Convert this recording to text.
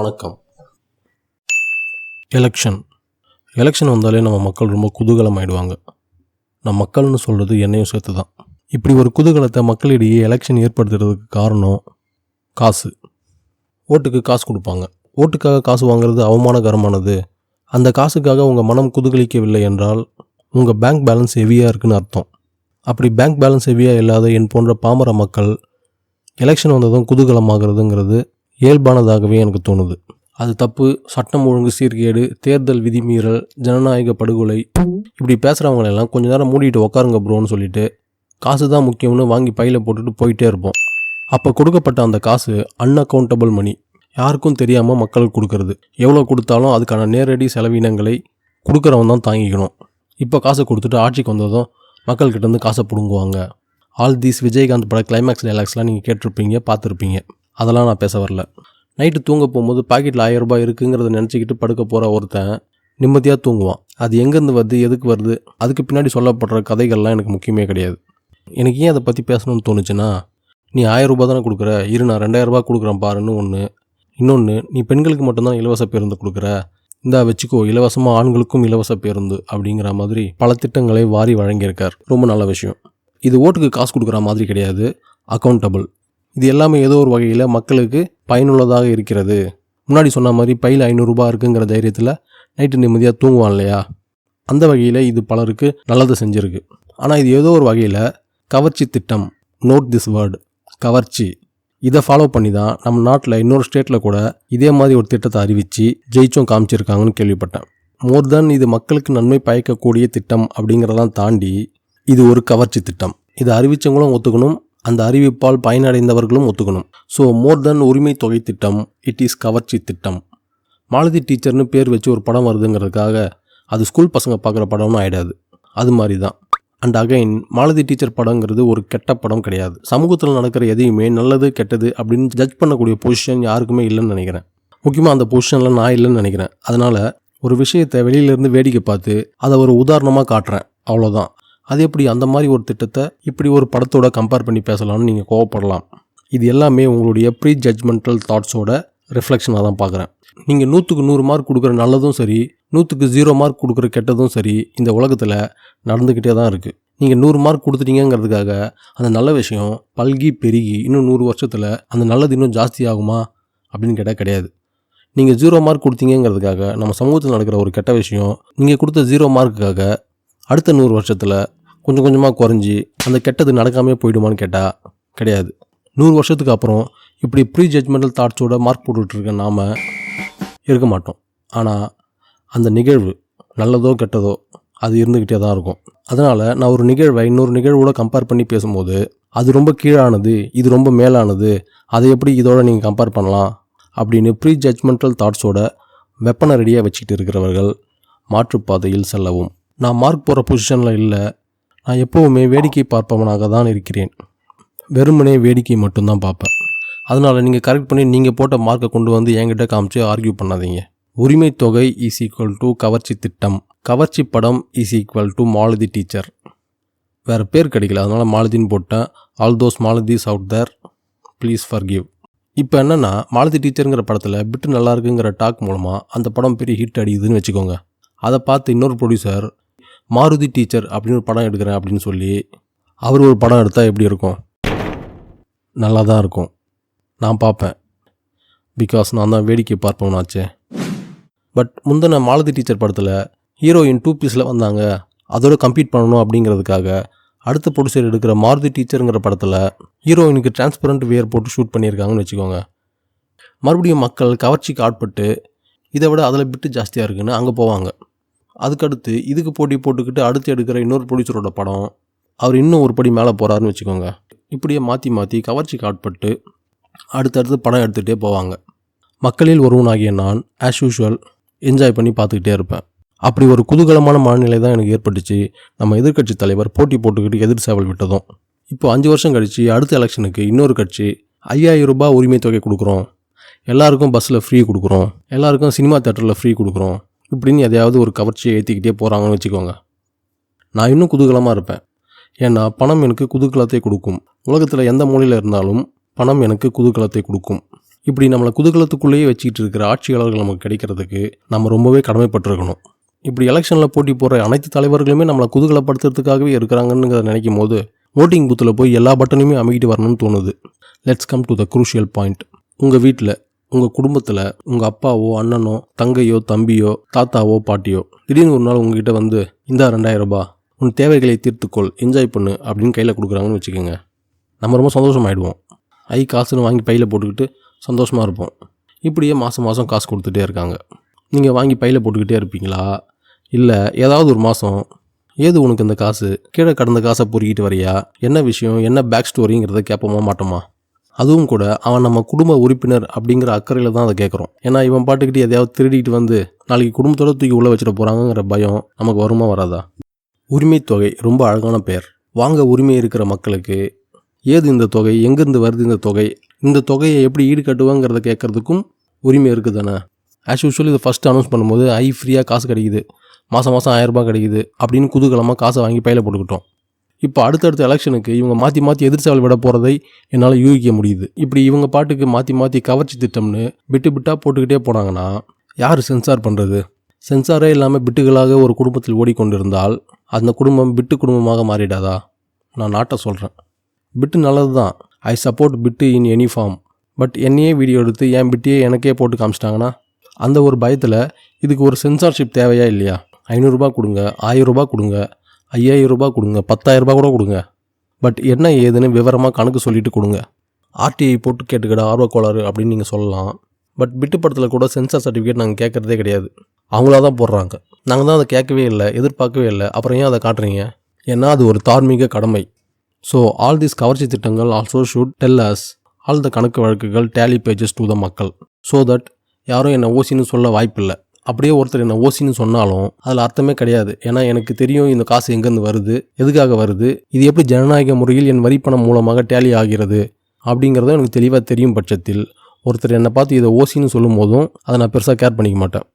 வணக்கம். Election election வந்தாலே நம்ம மக்கள் ரொம்ப குதூகலம் ஆயிடுவாங்க நம்ம மக்கள்னு சொல்கிறது என்னையும் சேர்த்து தான் இப்படி ஒரு குதூகலத்தை மக்களிடையே எலெக்ஷன் ஏற்படுத்துறதுக்கு காரணம் காசு. ஓட்டுக்கு காசு கொடுப்பாங்க. ஓட்டுக்காக காசு வாங்குறது அவமானகரமானது. அந்த காசுக்காக உங்கள் மனம் குதுகலிக்கவில்லை என்றால் உங்கள் பேங்க் பேலன்ஸ் ஹெவியாக இருக்குன்னு அர்த்தம். அப்படி பேங்க் பேலன்ஸ் ஹெவியாக இல்லாத என் போன்ற பாமர மக்கள் எலெக்ஷன் வந்ததும் குதூகலமாகிறதுங்கிறது இயல்பானதாகவே எனக்கு தோணுது. அது தப்பு. சட்டம் ஒழுங்கு சீர்கேடு தேர்தல் விதிமீறல் ஜனநாயக படுகொலை. இப்படி பேசுகிறவங்களெல்லாம் கொஞ்ச நேரம் மூடிட்டு உக்காருங்க ப்ரோன்னு சொல்லிட்டு காசு தான் முக்கியம்னு வாங்கி பையில் போட்டுட்டு போயிட்டே இருப்போம். அப்போ கொடுக்கப்பட்ட அந்த காசு அன்அக்கௌண்டபிள் மணி யாருக்கும் தெரியாமல் மக்களுக்கு கொடுக்கறது. எவ்வளோ கொடுத்தாலும் அதுக்கான நேரடி செலவினங்களை கொடுக்குறவன் தான் தாங்கிக்கணும். இப்போ காசை கொடுத்துட்டு ஆட்சிக்கு வந்ததும் மக்கள்கிட்ட இருந்து காசை பிடுங்குவாங்க. ஆல் தீஸ் விஜயகாந்த் பட கிளைமேக்ஸ் டைலாக்ஸ்லாம் நீங்கள் கேட்டிருப்பீங்க பார்த்துருப்பீங்க. அதெல்லாம் நான் பேச வரல. நைட்டு தூங்க போகும்போது பாக்கெட்டில் ஆயிரம் ரூபாய் இருக்குங்கிறத நினச்சிக்கிட்டு படுக்க போகிற ஒருத்தன் நிம்மதியாக தூங்குவான். அது எங்கேருந்து வருது எதுக்கு வருது அதுக்கு பின்னாடி சொல்லப்படுற கதைகள்லாம் எனக்கு முக்கியமே கிடையாது. எனக்கு ஏன் அதை பற்றி பேசணும்னு தோணுச்சுன்னா நீ ஆயிரம் ரூபாய் தானே கொடுக்குற இரு நான் ரெண்டாயிரம் ரூபாய் கொடுக்குறேன் பாருன்னு ஒன்று இன்னொன்று நீ பெண்களுக்கு மட்டும்தான் இலவச பேருந்து கொடுக்குற. இந்தா வச்சுக்கோ இலவசமாக ஆண்களுக்கும் இலவச பேருந்து அப்படிங்கிற மாதிரி பல திட்டங்களை வாரி வழங்கியிருக்கார். ரொம்ப நல்ல விஷயம். இது ஓட்டுக்கு காசு கொடுக்குற மாதிரி கிடையாது. அக்கௌண்டபிள் இது எல்லாமே ஏதோ ஒரு வகையில் மக்களுக்கு பயனுள்ளதாக இருக்கிறது. முன்னாடி சொன்ன மாதிரி பையில் ஐநூறுரூபா இருக்குங்கிற தைரியத்தில் நைட்டு நிம்மதியாக தூங்குவான் இல்லையா? அந்த வகையில் இது பலருக்கு நல்லது செஞ்சுருக்கு. ஆனால் இது ஏதோ ஒரு வகையில் கவர்ச்சி திட்டம். நோட் திஸ் வேர்டு கவர்ச்சி. இதை ஃபாலோ பண்ணி தான் நம்ம நாட்டில் இன்னொரு ஸ்டேட்டில் கூட இதே மாதிரி ஒரு திட்டத்தை அறிவித்து ஜெயிச்சும் காமிச்சிருக்காங்கன்னு கேள்விப்பட்டேன். மோர் தென் இது மக்களுக்கு நன்மை பயக்கக்கூடிய திட்டம் அப்படிங்கிறதான் தாண்டி இது ஒரு கவர்ச்சி திட்டம். இதை அறிவித்தவங்களும் ஒத்துக்கணும் அந்த அறிவிப்பால் பயனடைந்தவர்களும் ஒத்துக்கணும். ஸோ மோர் தென் உரிமை தொகை திட்டம் இட் இஸ் கவர்ச்சி திட்டம். மாலதி டீச்சர்னு பேர் வச்சு ஒரு படம் வருதுங்கிறதுக்காக அது ஸ்கூல் பசங்க பார்க்குற படம்னு ஆகிடாது அது மாதிரி தான் அண்ட் அகைன் மாலதி டீச்சர் படங்கிறது ஒரு கெட்ட படம் கிடையாது. சமூகத்தில் நடக்கிற எதையுமே நல்லது கெட்டது அப்படின்னு ஜட்ஜ் பண்ணக்கூடிய பொசிஷன் யாருக்குமே இல்லைன்னு நினைக்கிறேன். முக்கியமாக அந்த பொசிஷனில் நான் இல்லைன்னு நினைக்கிறேன். அதனால் ஒரு விஷயத்தை வெளியிலேருந்து வேடிக்கை பார்த்து அதை ஒரு உதாரணமாக காட்டுறேன். அவ்வளோதான் அது எப்படி அந்த மாதிரி ஒரு திட்டத்தை இப்படி ஒரு படத்தோட கம்பேர் பண்ணி பேசலாம்னு நீங்கள் கோவப்படலாம். இது எல்லாமே உங்களுடைய ப்ரீ ஜட்ஜ்மெண்டல் தாட்ஸோட ரிஃப்ளெக்ஷனாக தான் பார்க்குறேன். நீங்கள் நூற்றுக்கு நூறு மார்க் கொடுக்குற நல்லதும் சரி நூற்றுக்கு ஜீரோ மார்க் கொடுக்குற கெட்டதும் சரி இந்த உலகத்தில் நடந்துக்கிட்டே தான் இருக்குது நீங்கள் நூறு மார்க் கொடுத்துட்டீங்கிறதுக்காக அந்த நல்ல விஷயம் பல்கி பெருகி இன்னும் நூறு வருஷத்தில் அந்த நல்லது இன்னும் ஜாஸ்தி ஆகுமா அப்படின்னு கேட்டால் கிடையாது. நீங்கள் ஜீரோ மார்க் கொடுத்தீங்கிறதுக்காக நம்ம சமூகத்தில் நடக்கிற ஒரு கெட்ட விஷயம் நீங்கள் கொடுத்த ஜீரோ மார்க்குக்காக அடுத்த நூறு வருஷத்தில் கொஞ்சம் கொஞ்சமாக குறைஞ்சி அந்த கெட்டது நடக்காமே போயிடுமான்னு கேட்டால் கிடையாது. நூறு வருஷத்துக்கு அப்புறம் இப்படி ப்ரீ ஜட்மெண்டல் தாட்ஸோட மார்க் போட்டுட்ருக்க நாம் இருக்க மாட்டோம். ஆனால் அந்த நிகழ்வு நல்லதோ கெட்டதோ அது இருந்துக்கிட்டே தான் இருக்கும். அதனால் நான் ஒரு நிகழ்வை இன்னொரு நிகழ்வோட கம்பேர் பண்ணி பேசும்போது அது ரொம்ப கீழானது இது ரொம்ப மேலானது அதை எப்படி இதோட நீங்கள் கம்பேர் பண்ணலாம் அப்படின்னு ப்ரீ ஜட்மெண்டல் தாட்ஸோட வெப்பனை ரெடியாக வச்சுக்கிட்டு இருக்கிறவர்கள் மாற்றுப்பாதையில் செல்லவும். நான் மார்க் போகிற பொசிஷனில் இல்லை நான் எப்போவுமே வேடிக்கை பார்ப்பவனாக தான் இருக்கிறேன். வெறுமனே வேடிக்கை மட்டும்தான் பார்ப்பேன். அதனால் நீங்கள் கரெக்ட் பண்ணி நீங்கள் போட்ட மார்க்கை கொண்டு வந்து என்கிட்ட காமிச்சு ஆர்கியூ பண்ணாதீங்க. உரிமை தொகை இஸ் ஈக்குவல் டு கவர்ச்சி திட்டம். கவர்ச்சி படம் is equal to Malathi teacher வேறு பேர் கிடைக்கல அதனால் மாலதின்னு போட்டேன். All those மாலதிஸ் out there please forgive இப்போ என்னென்னா மாலதி டீச்சருங்கிற படத்தில் பிட்டு நல்லா இருக்குங்கிற டாக் மூலமாக அந்த படம் பெரிய ஹிட் அடிக்குதுன்னு வச்சுக்கோங்க. அதை பார்த்து இன்னொரு ப்ரொடியூசர் மாருதி டீச்சர் அப்படின்னு ஒரு படம் எடுக்கிறேன் அப்படின்னு சொல்லி அவர் ஒரு படம் எடுத்தால் எப்படி இருக்கும்? நல்லா தான் இருக்கும். நான் பார்ப்பேன். பிகாஸ் நான் தான் வேடிக்கை பார்ப்பவனாச்சே. பட் முந்தின மாலதி டீச்சர் படத்தில் ஹீரோயின் டூ பீஸில் வந்தாங்க. அதோட கம்ப்ளீட் பண்ணணும் அப்படிங்கிறதுக்காக அடுத்த ப்ரொடியூசர் எடுக்கிற மாருதி டீச்சருங்கிற படத்தில் ஹீரோயினுக்கு டிரான்ஸ்பரண்ட் வியர் போட்டு ஷூட் பண்ணியிருக்காங்கன்னு வச்சுக்கோங்க. மறுபடியும் மக்கள் கவர்ச்சிக்கு ஆட்பட்டு இதை விட அதில் பிட்டு ஜாஸ்தியாக இருக்குன்னு அங்கே போவாங்க. அதுக்கடுத்து இதுக்கு போட்டி போட்டுக்கிட்டு அடுத்து எடுக்கிற இன்னொரு ப்ரொடியூசரோட படம். அவர் இன்னும் ஒரு படி மேலே போகிறாருன்னு வச்சுக்கோங்க. இப்படியே மாற்றி மாற்றி கவர்ச்சிக்கு ஆட்பட்டு அடுத்தடுத்து படம் எடுத்துகிட்டே போவாங்க. மக்களில் ஒருவனாகிய நான் ஆஸ் யூஷுவல் என்ஜாய் பண்ணி பார்த்துக்கிட்டே இருப்பேன். அப்படி ஒரு குதூகலமான மனநிலை தான் எனக்கு ஏற்பட்டுச்சு. நம்ம எதிர்க்கட்சி தலைவர் போட்டி போட்டுக்கிட்டு எதிர் சேவல் விட்டதும். இப்போ அஞ்சு வருஷம் கழிச்சு அடுத்த எலெக்ஷனுக்கு இன்னொரு கட்சி ஐயாயிரம் ரூபாய் உரிமை தொகை கொடுக்குறோம். எல்லாருக்கும் பஸ்ஸில் ஃப்ரீ கொடுக்குறோம். எல்லாருக்கும் சினிமா தேட்டரில் ஃப்ரீ கொடுக்குறோம். இப்படின்னு எதையாவது ஒரு கவர்ச்சியை ஏற்றிக்கிட்டே போகிறாங்கன்னு வச்சுக்கோங்க. நான் இன்னும் குதூகலமாக இருப்பேன். ஏன்னா பணம் எனக்கு குதூகலத்தை கொடுக்கும். உலகத்தில் எந்த மூலையில் இருந்தாலும் பணம் எனக்கு குதூகலத்தை கொடுக்கும். இப்படி நம்மளை குதூகலத்துக்குள்ளேயே வச்சுக்கிட்டு இருக்கிற ஆட்சியாளர்கள் நமக்கு கிடைக்கிறதுக்கு நம்ம ரொம்பவே கடமைப்பட்டிருக்கணும். இப்படி எலெக்ஷனில் போட்டி போடுற அனைத்து தலைவர்களுமே நம்மளை குதூகலப்படுத்துறதுக்காகவே இருக்கிறாங்கன்னு நினைக்கும் போது ஓட்டிங் பூத்தில் போய் எல்லா பட்டனையுமே அமைக்கிட்டு வரணும்னு தோணுது. Let's come to the crucial point உங்கள் வீட்டில் உங்கள் குடும்பத்தில் உங்கள் அப்பாவோ அண்ணனோ தங்கையோ தம்பியோ தாத்தாவோ பாட்டியோ திடீர்னு ஒரு நாள் உங்ககிட்ட வந்து இந்தா ரெண்டாயிரம் ரூபாய் உன் தேவைகளை தீர்த்துக்கொள் என்ஜாய் பண்ணு அப்படின்னு கையில் கொடுக்குறாங்கன்னு வச்சுக்கோங்க. நம்ம ரொம்ப சந்தோஷமாயிடுவோம். ஐ காசுன்னு வாங்கி பையில் போட்டுக்கிட்டு சந்தோஷமாக இருப்போம். இப்படியே மாதம் மாதம் காசு கொடுத்துட்டே இருக்காங்க. நீங்கள் வாங்கி பையில் போட்டுக்கிட்டே இருப்பீங்களா? இல்லை ஏதாவது ஒரு மாதம் ஏது உனக்கு இந்த காசு? கீழே கடந்த காசை பொறுக்கிட்டு வரியா? என்ன விஷயம்? என்ன பேக் ஸ்டோரிங்கிறத கேட்போமா மாட்டோமா? அதுவும் கூட அவன் நம்ம குடும்ப உறுப்பினர் அப்படிங்கிற அக்கறையில் தான் அதை கேட்குறோம் ஏன்னா இவன் பாட்டுக்கிட்டு எதையாவது திருடிட்டு வந்து நாளைக்கு குடும்பத்தோட தூக்கி உள்ளே வச்சிட போகிறாங்கங்கிற பயம் நமக்கு வருமா வராதா? உரிமைத் தொகை ரொம்ப அழகான பெயர். வாங்க உரிமை இருக்கிற மக்களுக்கு ஏது இந்த தொகை? எங்கேருந்து வருது இந்த தொகை? இந்த தொகையை எப்படி ஈடுகட்டுவாங்கிறத கேட்குறதுக்கும் கேட்கறதுக்கும் உரிமை இருக்குது தானே ஆஸ் யூஷுவல் இதை ஃபஸ்ட்டு அனௌன்ஸ் பண்ணும்போது ஐ ஃப்ரீயாக காசு கிடைக்குது. மாதம் மாதம் ஆயிரரூபா கிடைக்குது. அப்படின்னு குதூகலமாக காசை வாங்கி பையில் போட்டுக்கிட்டோம். இப்போ அடுத்தடுத்த எலெக்ஷனுக்கு இவங்க மாற்றி மாற்றி எதிர்ச்சாவல் விட போகிறதை என்னால் யூகிக்க முடியுது. இப்படி இவங்க பாட்டுக்கு மாற்றி மாற்றி கவர்ச்சி திட்டம்னு பிட்டு பிட்டாக போட்டுக்கிட்டே போனாங்கன்னா யார் சென்சார் பண்ணுறது சென்சாரே இல்லாமல் பிட்டுகளாக ஒரு குடும்பத்தில் ஓடிக்கொண்டிருந்தால் அந்த குடும்பம் பிட்டு குடும்பமாக மாறிடாதா? நான் நாட்டை சொல்கிறேன் பிட்டு நல்லது தான் I support bit in any form but என்னையே வீடியோ எடுத்து என் பிட்டையே எனக்கே போட்டு காமிச்சிட்டாங்கன்னா அந்த ஒரு பயத்தில் இதுக்கு ஒரு சென்சார்ஷிப் தேவையா இல்லையா? ஐநூறுரூபா கொடுங்க ஆயிரரூபா கொடுங்க ஐயாயிரம் ரூபாய் கொடுங்க பத்தாயிரம் ரூபாய் கூட கொடுங்க. பட் என்ன ஏதுன்னு விவரமாக கணக்கு சொல்லிட்டு கொடுங்க. ஆர்டிஐ போட்டு கேட்டுக்கிட ஆர்வக்கோளாறு அப்படின்னு நீங்கள் சொல்லலாம். பட் பிட்டு படத்தில் கூட சென்சார் சர்டிஃபிகேட் நாங்கள் கேட்குறதே கிடையாது. அவங்களா தான் போடுறாங்க. நாங்கள் தான் அதை கேட்கவே இல்லை எதிர்பார்க்கவே இல்லை. அப்புறம் ஏன் அதை காட்டுறீங்க? ஏன்னா அது ஒரு தார்மீக கடமை. ஸோ ஆல் திஸ் கவர்ச்சி திட்டங்கள் also should tell us all the கணக்கு வழக்குகள் டேலி பேஜஸ் டு த மக்கள். ஸோ தட் யாரும் என்னை ஓசின்னு சொல்ல வாய்ப்பில்லை. அப்படியே ஒருத்தர் என்ன ஓசின்னு சொன்னாலும் அதில் அர்த்தமே கிடையாது. ஏன்னா எனக்கு தெரியும் இந்த காசு எங்கேருந்து வருது எதுக்காக வருது இது எப்படி ஜனநாயக முறையில் என் வரிப்பணம் மூலமாக டேலி ஆகிறது அப்படிங்கிறதும் எனக்கு தெளிவாக தெரியும் பட்சத்தில் ஒருத்தர் என்னை பார்த்து இதை ஓசின்னு சொல்லும் போதும் அதை நான் பெருசாக கேர் பண்ணிக்க மாட்டேன்.